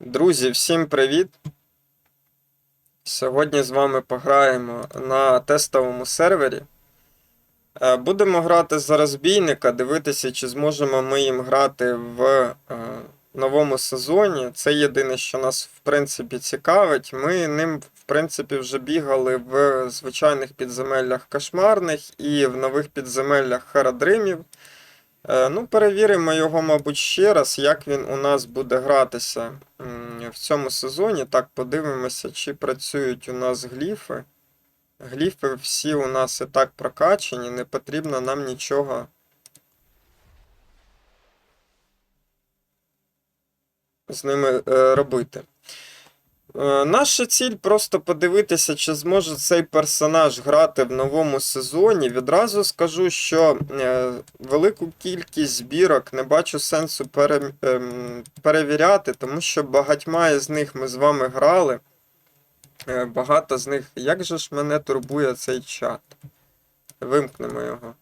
Друзі, всім привіт! Сьогодні з вами пограємо на тестовому сервері. Е, Будемо грати за розбійника, дивитися, чи зможемо ми їм грати в е, новому сезоні. Це єдине, що нас в принципі цікавить. Ми ним, в принципі, вже бігали в звичайних підземеллях кошмарних і в нових підземеллях Харадримів. Е, Ну, перевіримо його, мабуть, ще раз, як він у нас буде гратися в цьому сезоні. Так, подивимося, чи працюють у нас гліфи. Гліфи всі у нас і так прокачені, не потрібно нам нічого. З ними е, робити. Е, Наша ціль просто подивитися, чи зможе цей персонаж грати в новому сезоні. Відразу скажу, що е, велику кількість збірок не бачу сенсу пере, ем, перевіряти, тому що багатьма із них ми з вами грали. Е, Багато з них. Як же ж мене турбує цей чат? Вимкнемо його.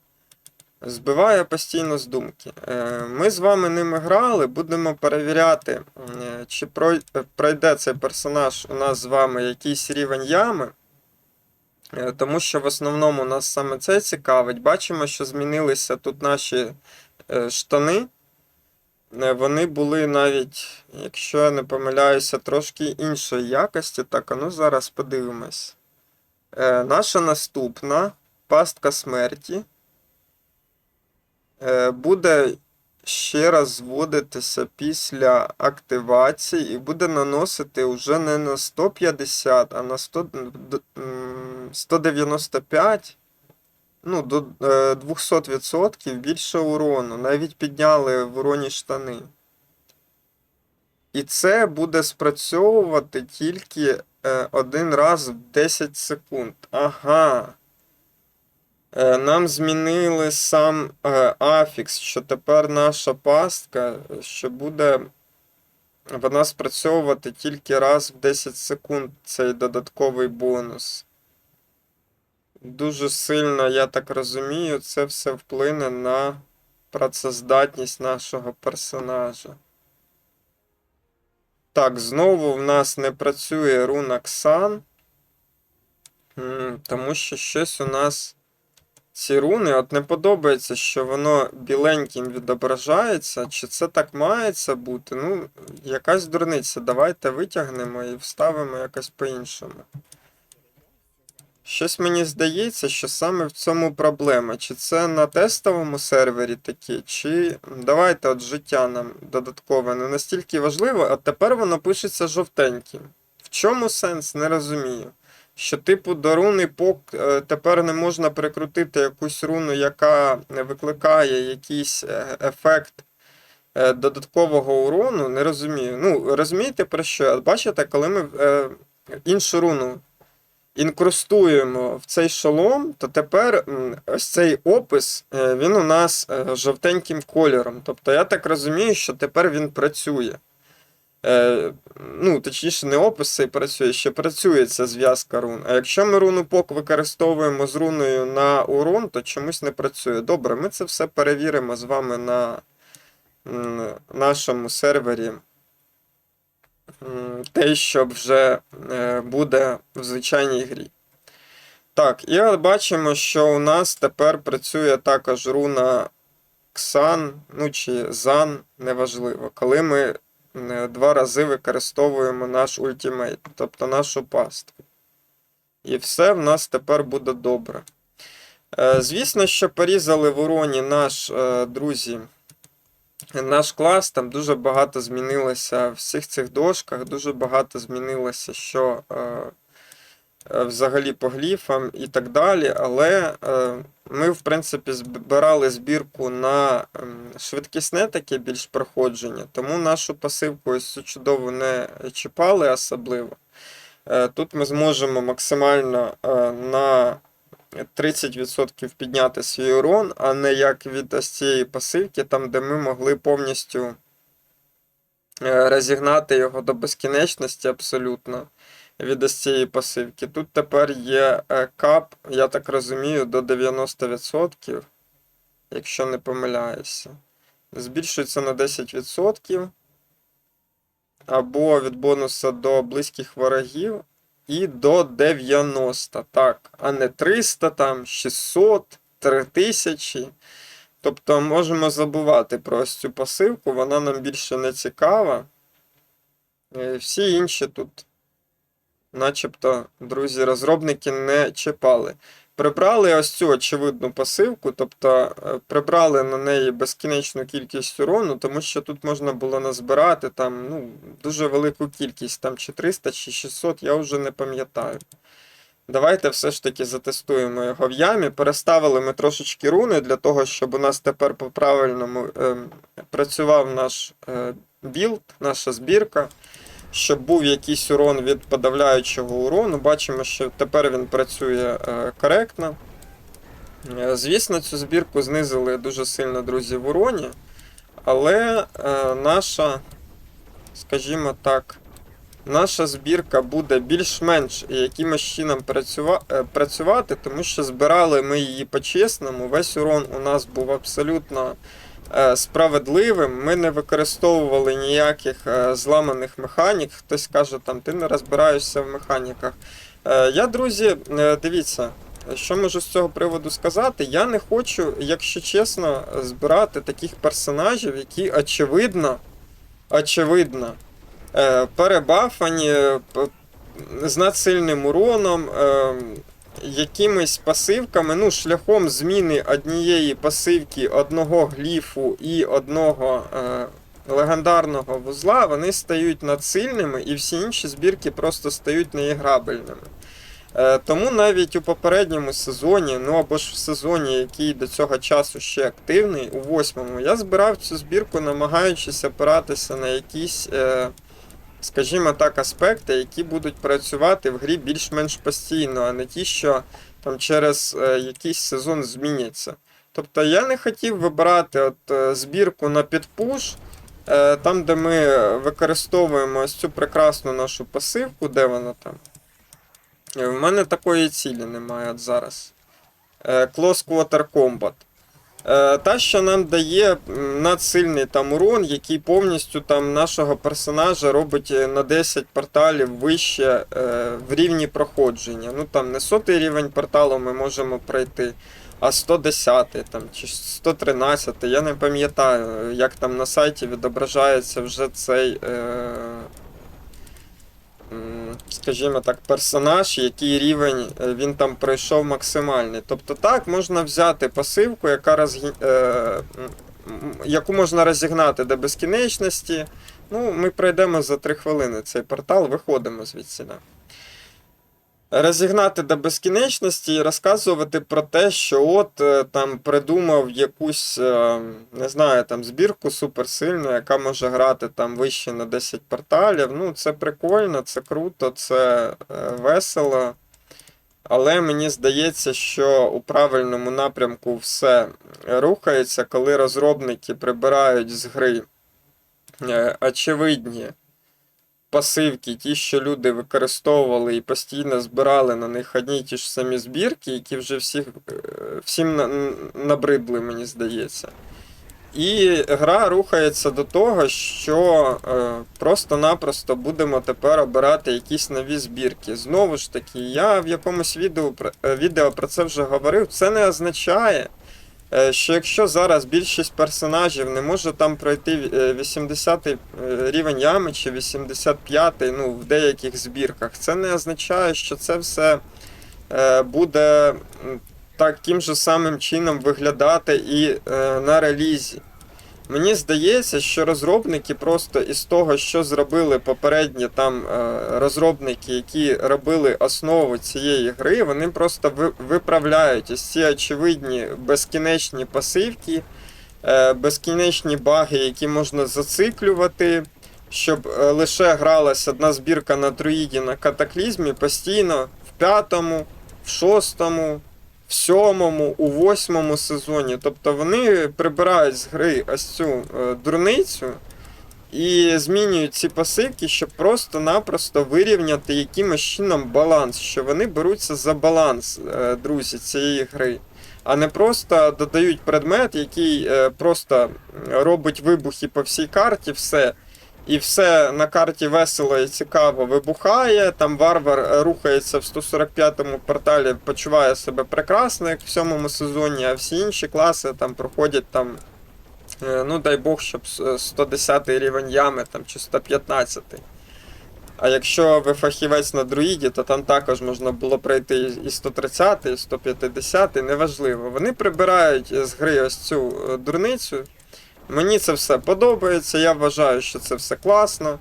Збиває постійно з думки. Е, Ми з вами ними грали, будемо перевіряти, е, чи е, пройде цей персонаж у нас з вами якийсь рівень ями. Тому що в основному нас саме це цікавить. Бачимо, що змінилися тут наші штани. Вони були навіть, якщо я не помиляюся, трошки іншої якості. Так, а ну зараз подивимось. Наша наступна пастка смерті буде ще раз зводитися після активації і буде наносити вже не на 150, а на 100, 195. Ну, до е, 200% більше урону. Навіть підняли в уроні штани. І це буде спрацьовувати тільки е, один раз в 10 секунд. Ага. Е, Нам змінили сам е, афікс, що тепер наша пастка, що буде вона спрацьовувати тільки раз в 10 секунд цей додатковий бонус. Дуже сильно, я так розумію, це все вплине на працездатність нашого персонажа. Так, знову в нас не працює руна Ксан, тому що щось у нас ці руни, от не подобається, що воно біленьким відображається. Чи це так мається бути? Ну, якась дурниця. Давайте витягнемо і вставимо якось по-іншому. Щось мені здається, що саме в цьому проблема. Чи це на тестовому сервері такі, чи давайте от життя нам додаткове не настільки важливо, а тепер воно пишеться жовтеньким. В чому сенс? Не розумію. Що, типу, до руни пок е, тепер не можна прикрутити якусь руну, яка викликає якийсь е, ефект е, додаткового урону, не розумію. Ну, розумієте про що? Бачите, коли ми іншу руну інкрустуємо в цей шолом, то тепер ось цей опис, він у нас жовтеньким кольором. Тобто я так розумію, що тепер він працює. Е, ну, точніше, не опис цей працює, ще працює ця зв'язка рун. А якщо ми руну пок використовуємо з руною на урон, то чомусь не працює. Добре, ми це все перевіримо з вами на нашому сервері. Те, що вже е, буде в звичайній грі. Так, і бачимо, що у нас тепер працює також руна Ксан, ну чи Зан, неважливо, коли ми два рази використовуємо наш ультимейт, тобто нашу пастку. І все в нас тепер буде добре. Е, Звісно, що порізали вороні наш, е, друзі, наш клас, там дуже багато змінилося в всіх цих дошках, дуже багато змінилося, що е, е, взагалі по гліфам і так далі. Але е, ми, в принципі, збирали збірку на ем, швидкісне таке більш проходження, тому нашу пасивку ось цю чудову не чіпали особливо. Е, Тут ми зможемо максимально е, на 30% підняти свій урон, а не як від ось цієї пасивки, там, де ми могли повністю е, розігнати його до безкінечності абсолютно від ось цієї пасивки. Тут тепер є е, кап, я так розумію, до 90%, якщо не помиляюся. Збільшується на 10%. або від бонуса до близьких ворогів і до 90. Так, а не 300, там, 600, 3000. Тобто можемо забувати про ось цю пасивку, вона нам більше не цікава. Е, Всі інші тут, начебто, друзі, розробники не чіпали. Прибрали ось цю очевидну пасивку, тобто е, прибрали на неї безкінечну кількість урону, тому що тут можна було назбирати там, ну, дуже велику кількість, там чи 300, чи 600, я вже не пам'ятаю. Давайте все ж таки затестуємо його в ямі. Переставили ми трошечки руни для того, щоб у нас тепер по правильному е, працював наш е, білд, наша збірка, щоб був якийсь урон від подавляючого урону. Бачимо, що тепер він працює е, коректно. Е, Звісно, цю збірку знизили дуже сильно, друзі, в уроні, але е, наша, скажімо так, наша збірка буде більш-менш якимось чином працюва- працювати, тому що збирали ми її по-чесному. Весь урон у нас був абсолютно справедливим. Ми не використовували ніяких е, зламаних механік. Хтось каже, там ти не розбираєшся в механіках. Е, Я, друзі, е, дивіться. Що можу з цього приводу сказати? Я не хочу, якщо чесно, збирати таких персонажів, які очевидно, очевидно, е, перебафані з надсильним уроном, е, якимись пасивками, ну, шляхом зміни однієї пасивки, одного гліфу і одного е, легендарного вузла, вони стають надсильними, і всі інші збірки просто стають неіграбельними. Е, Тому навіть у попередньому сезоні, ну або ж в сезоні, який до цього часу ще активний, у восьмому, я збирав цю збірку, намагаючись опиратися на якісь, е, скажімо так, аспекти, які будуть працювати в грі більш-менш постійно, а не ті, що там через е, якийсь сезон зміняться. Тобто я не хотів вибирати от, е, збірку на підпуш, е, там, де ми використовуємо ось цю прекрасну нашу пасивку, де вона там. В мене такої цілі немає от зараз. Close Quarter Combat. Е, Та, що нам дає надсильний там урон, який повністю там нашого персонажа робить е, на 10 порталів вище е, в рівні проходження. Ну там не сотий рівень порталу ми можемо пройти, а 110 там, чи 113. Я не пам'ятаю, як там на сайті відображається вже цей. Скажімо так, персонаж, який рівень е, він там пройшов максимальний. Тобто так, можна взяти пасивку, яка розгі... е, яку можна розігнати до безкінечності. Ну, ми пройдемо за 3 хвилини цей портал, виходимо звідси. Розігнати до безкінечності і розказувати про те, що от е, там придумав якусь, е, не знаю, там збірку суперсильну, яка може грати там вище на 10 порталів. Ну, це прикольно, це круто, це е, весело. Але мені здається, що у правильному напрямку все рухається, коли розробники прибирають з гри очевидні пасивки, ті, що люди використовували і постійно збирали на них одні й ті ж самі збірки, які вже всіх, е, всім набридли, мені здається. І гра рухається до того, що е, просто-напросто будемо тепер обирати якісь нові збірки. Знову ж таки, я в якомусь відео, е, відео про це вже говорив. Це не означає, що якщо зараз більшість персонажів не може там пройти е, 80 е, рівень ями чи 85 й ну, в деяких збірках, це не означає, що це все е, буде таким же самим чином виглядати і е, на релізі. Мені здається, що розробники просто із того, що зробили попередні там е, розробники, які робили основу цієї гри, вони просто виправляють ось ці очевидні безкінечні пасивки, е, безкінечні баги, які можна зациклювати, щоб е, лише гралась одна збірка на друїді на катаклізмі постійно в п'ятому, в шостому, в сьомому, у восьмому сезоні. Тобто вони прибирають з гри ось цю е, дурницю і змінюють ці пасивки, щоб просто-напросто вирівняти якимось чином баланс, що вони беруться за баланс, е, друзі, цієї гри. А не просто додають предмет, який е, просто робить вибухи по всій карті, все. І все на карті весело і цікаво вибухає. Там варвар е, рухається в 145-му порталі, почуває себе прекрасно, як в сьомому сезоні, а всі інші класи там проходять там. е, Ну, дай Бог, щоб с- 110 рівень ями там, чи 115. А якщо ви фахівець на друїді, то там також можна було пройти і 130, і 150, неважливо. Вони прибирають з гри ось цю е, дурницю. Мені це все подобається, я вважаю, що це все класно.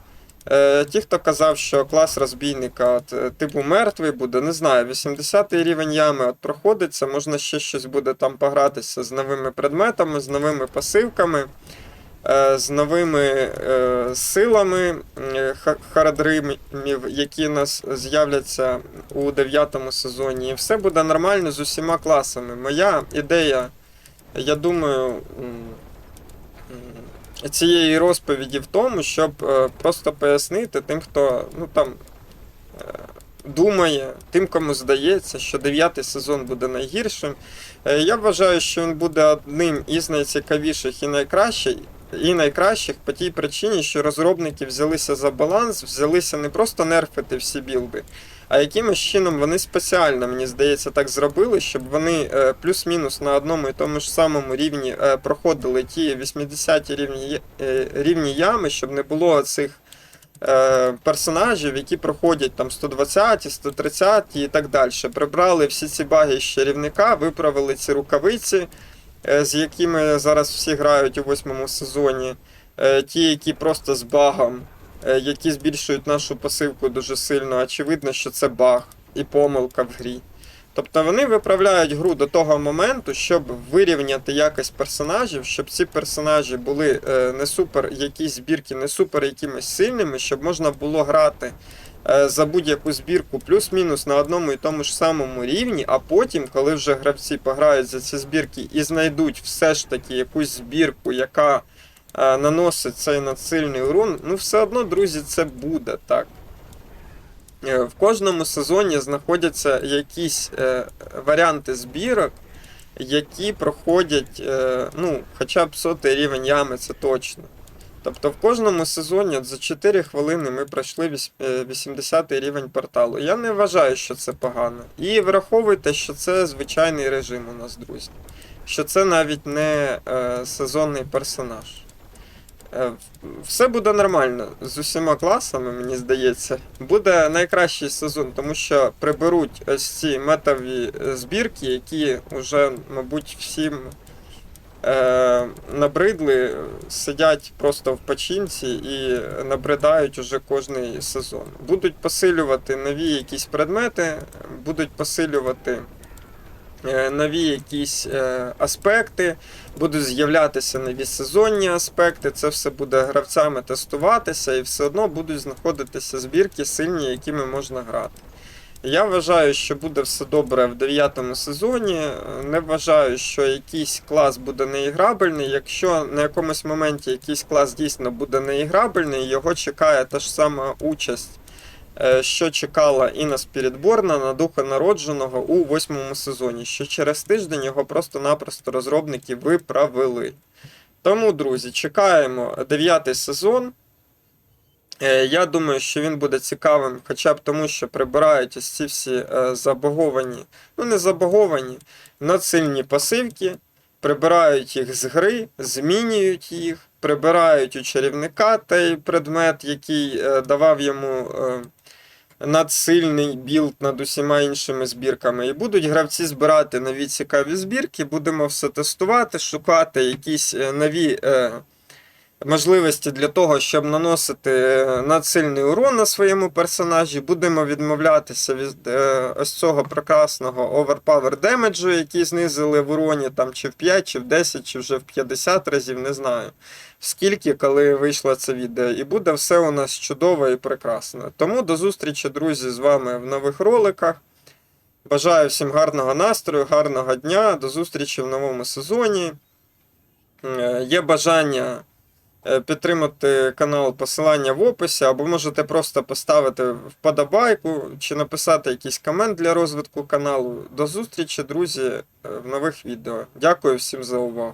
Е, ті, хто казав, що клас розбійника от, е, типу мертвий буде, не знаю, 80-й рівень ями от проходиться, можна ще щось буде там погратися з новими предметами, з новими пасивками, е, з новими е, силами е, харадримів, які у нас з'являться у 9 сезоні. І все буде нормально з усіма класами. Моя ідея, я думаю. Цієї розповіді в тому, щоб е, просто пояснити тим, хто ну там е, думає, тим, кому здається, що дев'ятий сезон буде найгіршим. Е, я вважаю, що він буде одним із найцікавіших і найкращих. І найкращих по тій причині, що розробники взялися за баланс, взялися не просто нерфити всі білди, а якимось чином вони спеціально, мені здається, так зробили, щоб вони е, плюс-мінус на одному і тому ж самому рівні е, проходили ті 80 рівні, е, рівні ями, щоб не було цих персонажів, які проходять там 120, 130 і так далі. Прибрали всі ці баги з чарівника, виправили ці рукавиці, з якими зараз всі грають у восьмому сезоні. Ті, які просто з багом які збільшують нашу пасивку дуже сильно. Очевидно, що це баг і помилка в грі. Тобто вони виправляють гру до того моменту, щоб вирівняти якість персонажів, щоб ці персонажі були е, не супер якісь збірки, не супер якимись сильними, щоб можна було грати е, за будь-яку збірку плюс-мінус на одному і тому ж самому рівні, а потім, коли вже гравці пограють за ці збірки і знайдуть все ж таки якусь збірку, яка е, наносить цей надсильний урон, ну все одно, друзі, це буде так. Е, В кожному сезоні знаходяться якісь е, варіанти збірок, які проходять е, ну, хоча б сотий рівень ями, це точно. Тобто в кожному сезоні за 4 хвилини ми пройшли е, 80 рівень порталу. Я не вважаю, що це погано. І враховуйте, що це звичайний режим у нас, друзі. Що це навіть не е, сезонний персонаж. Е, все буде нормально з усіма класами, мені здається. Буде найкращий сезон, тому що приберуть ось ці метові е, збірки, які вже, мабуть, всім е, набридли, сидять просто в печінці і набридають уже кожний сезон. Будуть посилювати нові якісь предмети, будуть посилювати нові якісь е, аспекти, будуть з'являтися нові сезонні аспекти. Це все буде гравцями тестуватися, і все одно будуть знаходитися збірки сильні, якими можна грати. Я вважаю, що буде все добре в 9 сезоні. Не вважаю, що якийсь клас буде неіграбельний. Якщо на якомусь моменті якийсь клас дійсно буде неіграбельний, його чекає та ж сама участь, е, що чекала і на Спірітборна, на духа народженого у восьмому сезоні. Що через тиждень його просто-напросто розробники виправили. Тому, друзі, чекаємо 9 сезон. Е, Я думаю, що він буде цікавим, хоча б тому, що прибирають ось ці всі е, забаговані, ну не забаговані, надсильні пасивки, прибирають їх з гри, змінюють їх, прибирають у чарівника той предмет, який е, давав йому е, надсильний білд над усіма іншими збірками. І будуть гравці збирати нові цікаві збірки, будемо все тестувати, шукати якісь е, нові. Можливості для того, щоб наносити е, надсильний урон на своєму персонажі. Будемо відмовлятися від е, ось цього прекрасного overpower демеджу, який знизили в уроні там чи в 5, чи в 10, чи вже в 50 разів, не знаю. Скільки, коли вийшло це відео, і буде все у нас чудово і прекрасно. Тому до зустрічі, друзі, з вами в нових роликах. Бажаю всім гарного настрою, гарного дня, до зустрічі в новому сезоні. Е, Є бажання підтримати канал посилання в описі, або можете просто поставити вподобайку чи написати якийсь комент для розвитку каналу. До зустрічі, друзі, е, в нових відео. Дякую всім за увагу.